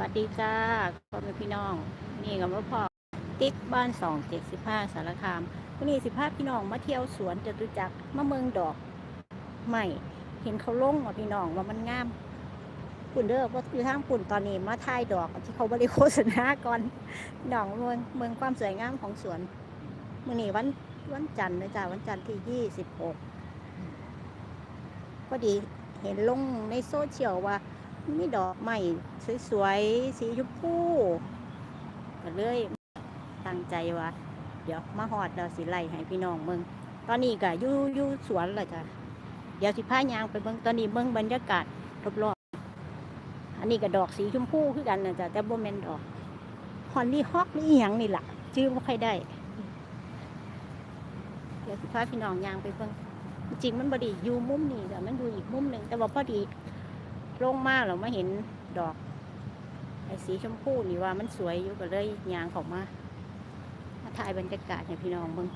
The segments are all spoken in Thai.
วัสดีจ้าพ่อแม่พี่น้อง นี่กับว่าพ่อติ๊กบ้านสองเจ็ดสิบห้าสารคามวันนี้สิพาพี่น้องมาเที่ยวสวนจตุจักรมาเมืองดอกใหม่ เห็นเขาลงว่าพี่น้องว่ามันงามปุ่นเด้อว่าคือทางปุ่นตอนนี้มาถ่ายดอกที่เขาบริโฆษณาก่อนพี่น้องเมืองเมืองความสวยงามของสวนมื่อนี้วันวันจันทร์นะจ้าวันจันทร์ที่ยี่สิบหกพอดีเห็นลงในโซเชียลว่า มีดอกใหม่สวยๆ สีชมพูก็เลยตั้งใจว่า เดี๋ยวมาหอดเราสิไล่ให้พี่น้องเมืองตอนนี้ก็ยู่ยู่สวนเลยจ้ะเดี๋ยวสิพายางไปเบิ่งตอนนี้เบิ่งบรรยากาศรอบๆอันนี้ก็ดอกสีชมพูคือกันนะจ๊ะแต่บ่แมนดอกฮอนนี่ฮอกนี่อหยังนี่แหละชื่อบ่ค่อยได้ เดี๋ยวสิพาพี่น้องยางไปเบิ่งจริงมันบดีอยู่มุมนี้แต่มันอยู่อีกมุมหนึ่งแต่ว่าพอดี ลงมาเรามาเห็นดอกไอ้สีชมพูนี่ว่ามันสวยอยู่ก็เลยยางเของมามาถ่ายบรรยากาศให้พี่น้องเบิ่ง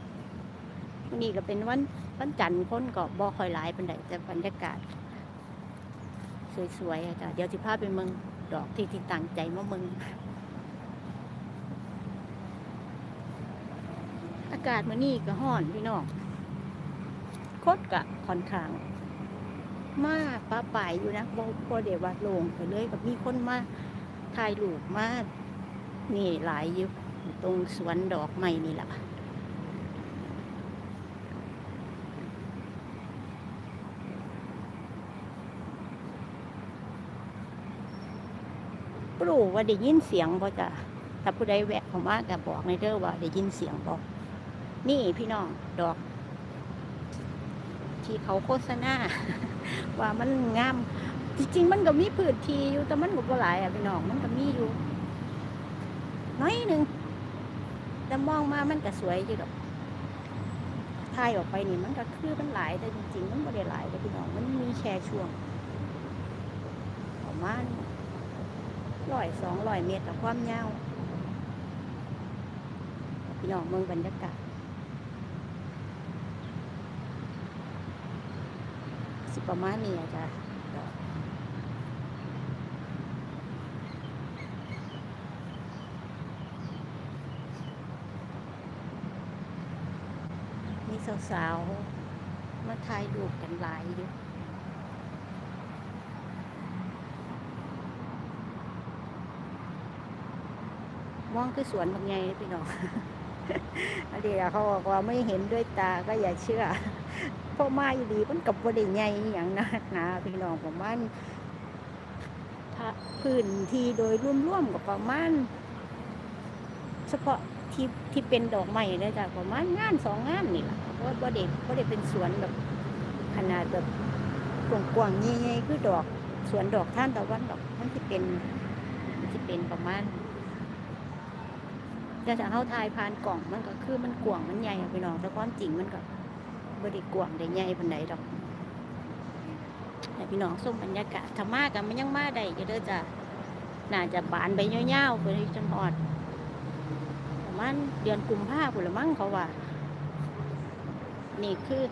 วันนี้ก็เป็นวันวันจันทร์คนก็บ่คอยหลายเป็นไดแต่บรรยากาศ สวยๆอะจ้ะเดี๋ยวสิพาไปเมืองดอกที่ที่ตั้งใจมาเมืองอากาศมื้อนี้ก็ร้อนพี่น้องโคตรกะค่อนข้าง มาป้าป่ายอยู่นะบ่บ่เดี๋ยววัดลงไปเลยกับมีคนมาถ่ายรูปมานี่หลายอยู่ตรงสวนดอกไม้นี่แหละปรูว่าได้ยินเสียงบ่จ้ะถ้าผู้ใดแวะเข้ามาก็บอกในเด้อว่าได้ยินเสียงบ่นี่พี่น้องดอก ที่เขาโฆษณาว่ามันงาม จริงๆ มันก็มีพื้นที่อยู่แต่มันก็บ่หลายอะพี่น้องมันก็มีอยู่ น้อยหนึ่งแต่มองมามันก็สวยอยู่ดอกถ่ายออกไปนี่มันก็คือมันหลายแต่จริงๆ มันไม่ได้หลายเลยพี่น้องมันมีแค่ช่วงประมาณร้อยสองร้อยเมตรแต่ความยาวพี่น้องเมืองบรรยากาศ สิประมาณนี้อะจ้ะมีสาวๆ มาถ่ายรูปกันหลายอยู่มองคือสวนบางไงพี่น้องอันเดียเขาบอกว่าไม่เห็นด้วยตาก็อย่าเชื่อ พราะมาอยู่ดีมันกับบ่ได้ใหญ่อย่างนะนะพี่น้องประมาณพื้นที่โดยร่วมๆกับประมาณเฉพาะที่ที่เป็นดอกไม้นี่ยจ้ะประมาณงานสองงานนี่แหละเพราะว่าบ่ได้บ่ได้เป็นสวนแบบขนาดแบบกว้างๆใหญ่ๆคือดอกสวนดอกท่านตะวันดอกมันจะเป็นมันจะเป็นประมาณแต่ถ้าเขาถ่ายผ่านกล่องมันก็คือมันกว้างมันใหญ่พี่น้องแต่ความจริงมันก็ บริกวางได้ใหญ่ปานใดดอกให้พี่น้องส้มบรรยากาศถ้ามากันมันยังมาได้อยู่เด้อจ้ะน่าจะบานไปยาวๆไปจนฮอดประมาณเดือนกุมภาพันธ์ละมั้งเขาว่า นี่คือ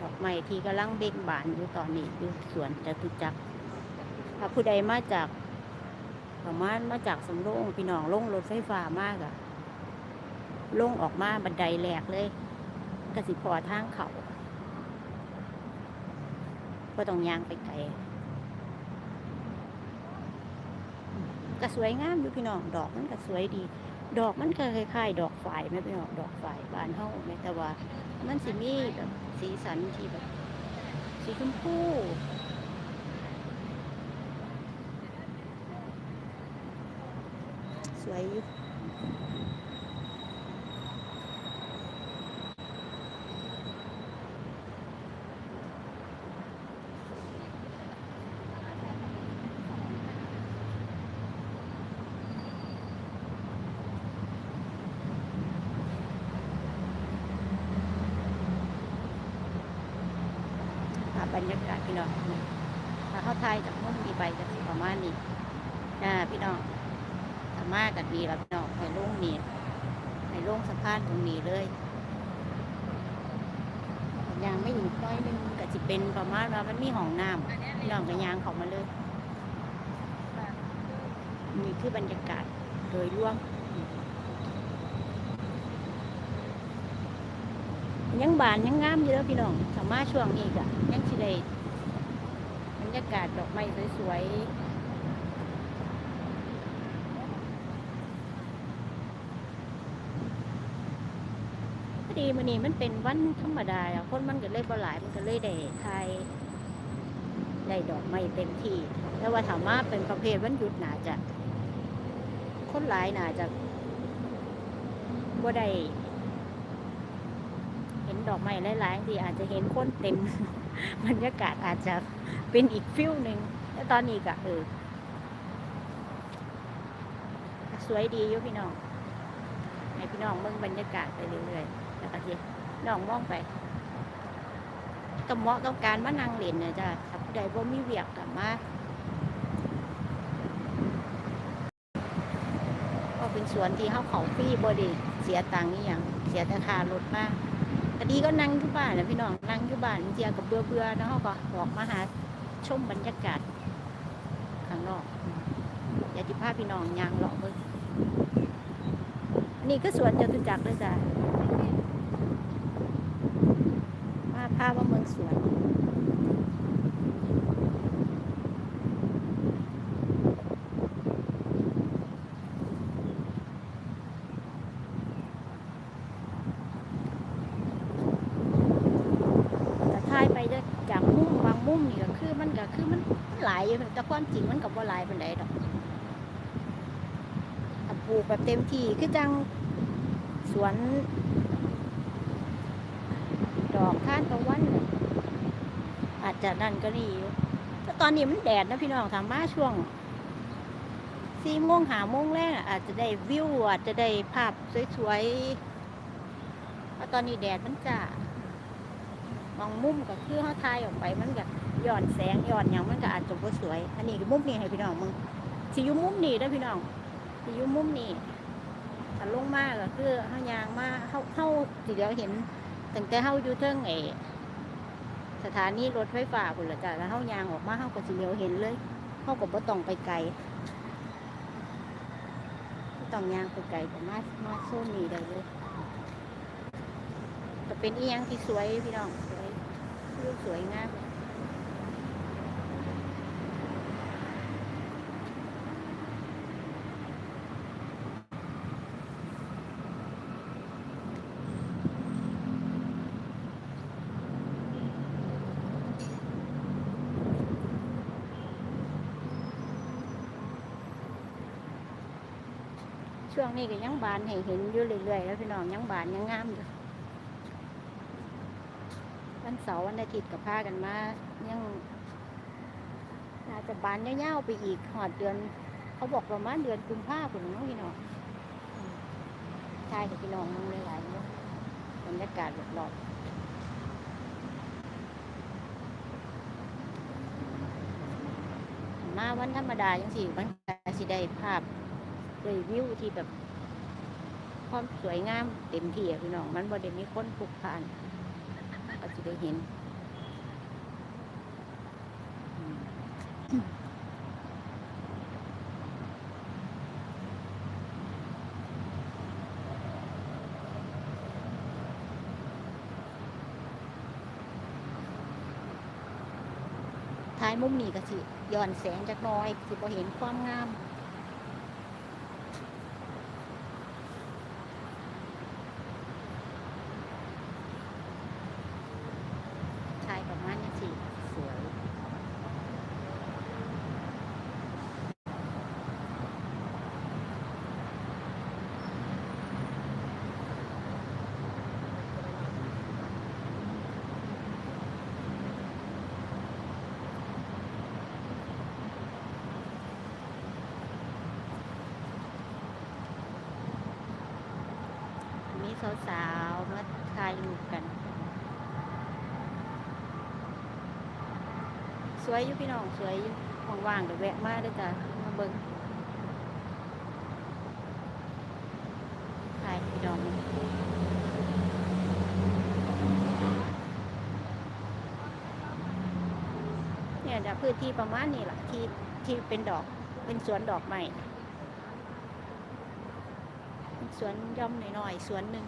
ดอกไม้ที่กำลังเบ่งบานอยู่ตอนนี้อยู่สวนจตุจักรถ้าผู้ใดมาจากประมาณมาจากสำโรงพี่น้องลงรถไฟฟ้ามากอะ ลงออกมาบันไดแหลกเลยกระสิพอทางเขาก็ต้องยางไปไกลก็สวยงามอยู่พี่น้องดอกมันก็สวยดี ดอกมันก็คล้ายๆ ดอกฝายไหมพี่น้องดอกฝายบานเฮาไหมแต่ว่ามันสิมีแบบสีสันที่แบบ สีชมพูสวยอยู่ ภาพบรรยากาศพี่ น้องถ้าเขาไทยจากมุมมีใบจะสิประมาณนี้นะพี่น้องถ้ามากันดีแล้วพี่น้องให้ลงนี่ให้ลงสะพานตรงนี้เลยยางไม่อยู่น้อยนึงก็จะเป็นประมาณว่ามันมีห้องน้ำพี่น้องก็ยางเขามาเลยนี่คือบรรยากาศโดยรวมยังบานยังงามอยู่แล้วพี่น้องสามารถช่วงนี้ก็ยังสิได้บ รยากาศดอกไม้สวยๆพอดีมื้อนี้มันเป็นวันธรรมดาอะคนมันก็เลยบ่หลายมันก็เลยได้ทยได้ดอกไม้เต็มที่แต่ว่าถามว่าเป็นประเภทวันหยุดหนาจะคนหลายหนาจะบ่ได้เห็นดอกไม้หลายๆที่อาจจะเห็นคนเต็มบรรยากาศอาจจะ เป็นอีกฟิลหนึ่งแต่ตอนนี้ก็เออสวยดีอยู่พี่น้องให้พี่น้องเบิ่งบรรยากาศไปเรื่อยๆแล้วก็สิน้องมองไปก็เหมาะกับการมานั่งเล่นนะจ้ะถ้าผู้ใดบ่มีเวียกกลับมาก็เป็นสวนที่เฮาเขาฟรีบ่ได้เสียตังค์นี่ยังเสียแต่ค่ารถมากก็ดีก็นั่งที่บ้านนะพี่น้องนั่งที่บ้านเจียกับเบื่อเบื่อๆแล้วเขาก็ออกมาหา ชมบรรยากาศข้างนอกอยากจะพาพี่น้องยางหลอกเบิ่งนี่ก็สวนจตุจักรเลยจ้ะมาพาว่าเมืองสวน แต่ถ่ายไปจะจาก มุมบางมุมนี่ก็คือมันก็คือมันมันหลายอยู่แต่ความจริงมันก็บ่หลายปานใดดอกปลูกแบบเต็มที่คือจังสวน ดอกทานตะวันอาจจะนั่นก็นี่แต่ตอนนี้มันแดดนะพี่น้องถามมาช่วงสี่โมงหาโมงแรกอาจจะได้วิวอาจจะได้ภาพสวยๆเพราะตอนนี้แดดมันจ้าบางมุมก็คือเขาถ่ายออกไปมันก็ ย้อนแสงย้อนอย่างมันก็อาจจะบ่สวย อันนี้มุมนี้ให้พี่น้องมึงสิอยู่มุมนี้เด้พี่น้องสิอยู่มุมนี้ถ้าลงมาก็คือเฮายางมาเฮาเฮาสิเดียวเห็นตั้งแต่เฮาอยู่เทิงไอ้สถานีรถไฟฟ้าพุ่นละจ้ะแล้วเฮายางออกมาเฮาก็สิเดียวเห็นเลยเฮาก็บ่ต้องไปไกลต้องยางไปไกลก็มามาโซนนี้ได้เลยจะเป็นอีหยังที่สวยพี่น้องสวยสวยงาม ช่วงนี้ก็ยังบานให้เห็นอยู่เรื่อยๆแล้วพี่น้องยังบานยังงามอยู่วันเสาร์วันอาทิตย์กับพากันมายังน่าจจะบานยาวๆไปอีกหอดเดือน เขาบอกประมาณเดือนกุมภาพันธ์น้องพี่น้องใช่กับพี่น้องมึงหลายๆบรรยากาศรอบๆมาวันธรรมดาจังสิมันสิได้ภาพ ได้วิวที่แบบความสวยงามเต็มที่อะพี่น้อง มันบ่ได้มีคนพลุกพล่านก็จะได้เห็นท้ายมุมนี้ก็สิย้อนแสงจากน้อยสิบ่เห็นความงาม ชายประมาณนี้สิสวย มีสาวๆมาถ่ายรูปกัน สวยอยู่พี่น้องสวยอยู่ว่างๆเดี๋ยวแวะมาด้อจ้ะมาเบิ่งถ่ายพี่น้องเนี่ยจะพื้นที่ประมาณนี้แหละที่ที่เป็นดอกเป็นสวนดอกไม้ สวนย่อมหน่อยๆสวนหนึ่ง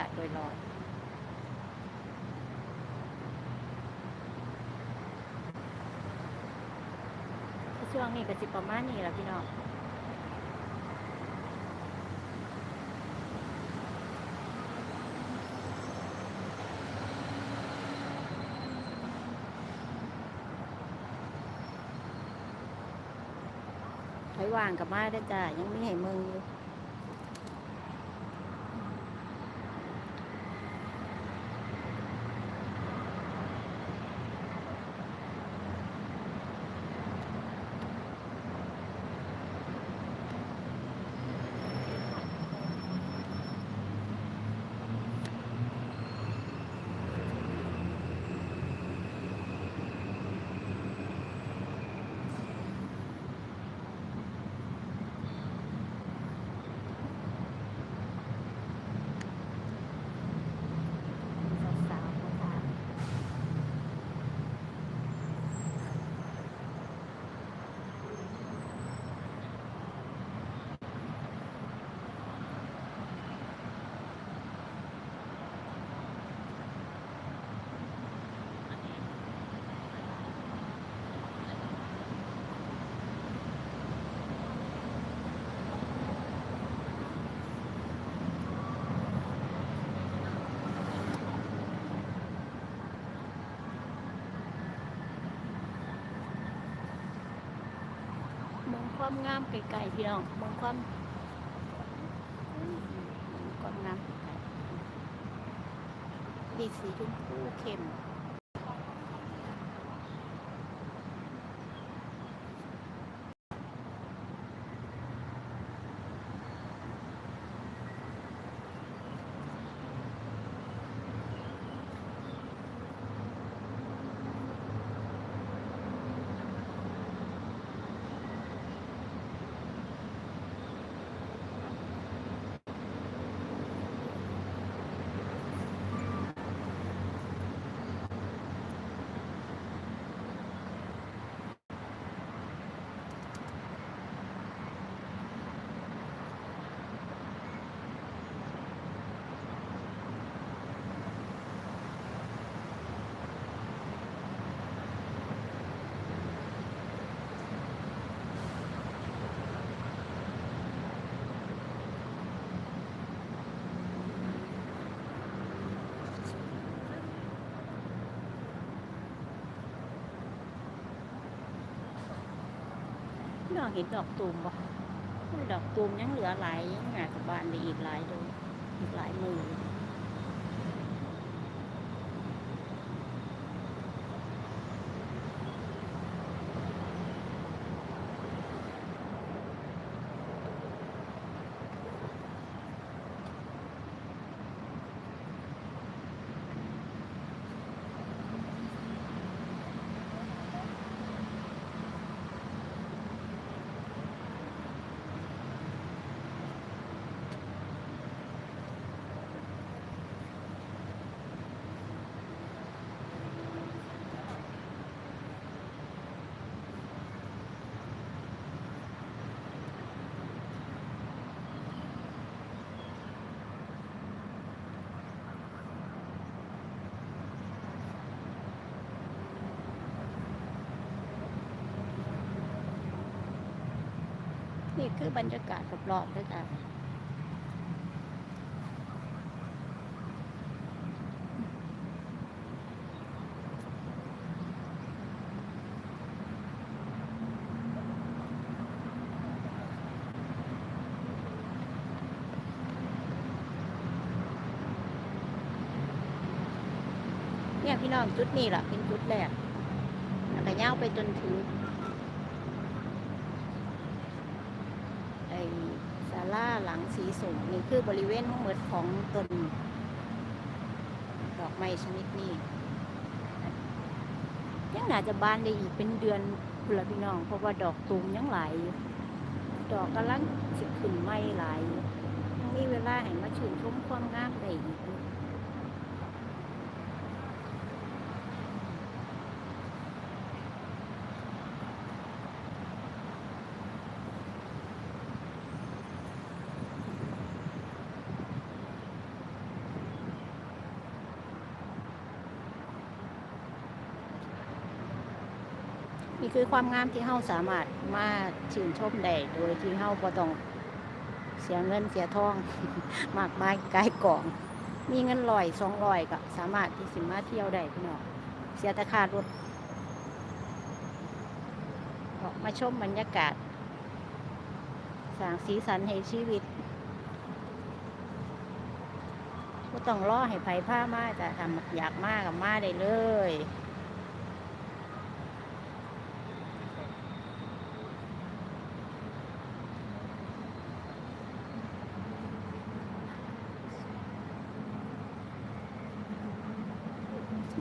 กาศโดยรอบช่วงนี้ก็สิประมาณนี้แหละพี่น้องถอยว่างกับมาได้จ้า ยังไม่เห็นมืองอยู่ ความงามไกลๆพี่น้องเมืองความความงามดีสีชมพูเข้ม น้องเห็นดอกตูมบ่ดอกตูมยังเหลือหลายยังหากับบ้านได้อีกหลายเลยอีกหลายมือ นี่คือบรรยากาศรอบๆด้วยจ้ะเนี่ยพี่น้องจุดนี้แหละเป็นจุดแรกแล้วก็ย่าวไปจนถึง ไอ้ ศาลาหลังสีสูงนี่คือบริเวณห้องเมดของต้นดอกไม้ชนิดนี้ยังน่าจะบานได้อีกเป็นเดือนคุณละพี่น้อง เพราะว่าดอกตูมยังหลายดอกกำลังสิขึ้นไม่หลายอยู่ยังมีเวลาให้มาชื่นชมความงามได้อีก นี่คือความงามที่เฮาสามารถมาชื่นชมได้โดยที่เฮาบ่ต้องเสียเงินเสียทองมากมายกายกล่อง มีเงินลอยสองลอยก็สามารถที่สิมาเที่ยวได้พี่น้องเสียแต่ค่ารถออกมาชมบรรยากาศสร้างสีสันให้ชีวิตก็ต้องรอให้ไผผ้ามาจะทำอยากมากกับมาได้เลย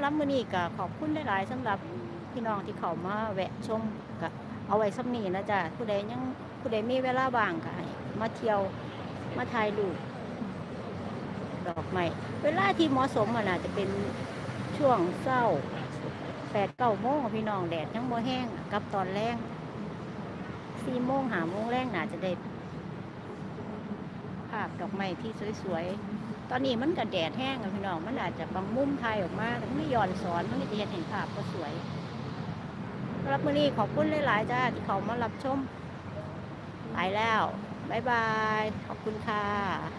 หรับมื้อนี้ก็ขอบคุณหลายๆสำหรับพี่น้องที่เขามาแวะชมก็เอาไว้สำนี้นะจ๊ะผู้ใดยังผู้ใดมีเวลาว่างก็ให้มาเที่ยวมาถ่ายรูปดอกไม้เวลาที่เหมาะสมมันอาจจะเป็นช่วงเช้าแปดเก้าโมงพี่น้องแดดยังบ่แห้งกับตอนแรงสี่โมงหาโมงแรงน่าจะได้ภาพดอกไม้ที่สวยๆ ตอนนี้มันก็แดดแห้งอะพี่น้องมันอาจจะบางมุมไทยออกมาแต่ไม่ย้อนสอนมันก็จะเห็นเห็นภาพก็สวยรับมือนี้ขอบคุณหลายๆจ้าที่เขามารับชมไปแล้ว บ๊ายบาย ขอบคุณค่ะ